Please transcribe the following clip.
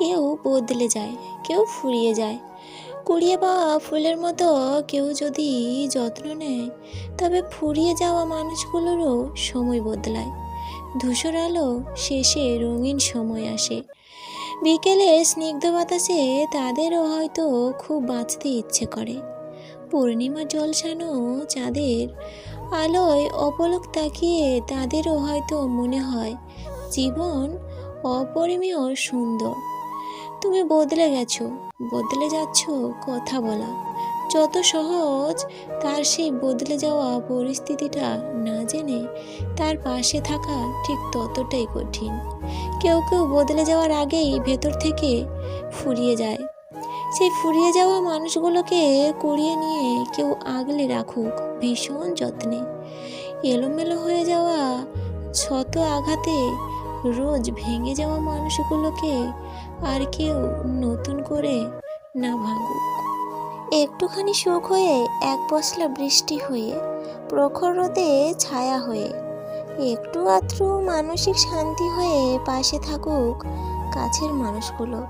কেউ বদলে যায়, কেউ ফুরিয়ে যায়। কুড়িয়ে পাওয়া ফুলের মতো কেউ যদি যত্ন নেয়, তবে ফুরিয়ে যাওয়া মানুষগুলোরও সময় বদলায়। ধূসর আলো শেষে রঙিন সময় আসে। বিকেলে স্নিগ্ধ বাতাসে তাদেরও হয়তো খুব বাঁচতে ইচ্ছে করে। পূর্ণিমা জলসানো চাঁদের আলোয় অপলক তাকিয়ে তাদেরও হয়তো মনে হয়, জীবন অপরিমেয় সুন্দর। তুমি বদলে গেছো। বদলে যাচ্ছ কথা বলা। যত সহজ, তার সেই বদলে যাওয়া পরিস্থিতিটা না জেনে তার পাশে থাকা ঠিক ততটাই কঠিন। কেউ কেউ বদলে যাওয়ার আগেই ভেতর থেকে ফুরিয়ে যায়। সেই ফুরিয়ে যাওয়া মানুষগুলোকে কুড়িয়ে নিয়ে কেউ আগলে রাখুক ভীষণ যত্নে। এলোমেলো হয়ে যাওয়া শত আঘাতে রোজ ভেঙে যাওয়া মানুষগুলোকে আর কেউ নতুন করে না ভাঙুক। একটুখানি সুখ হয়ে এক পশলা বৃষ্টি হয়ে, প্রখর রোদে ছায়া হয়ে, একটু আত্রু মানসিক শান্তি হয়ে পাশে থাকুক কাছের মানুষগুলো।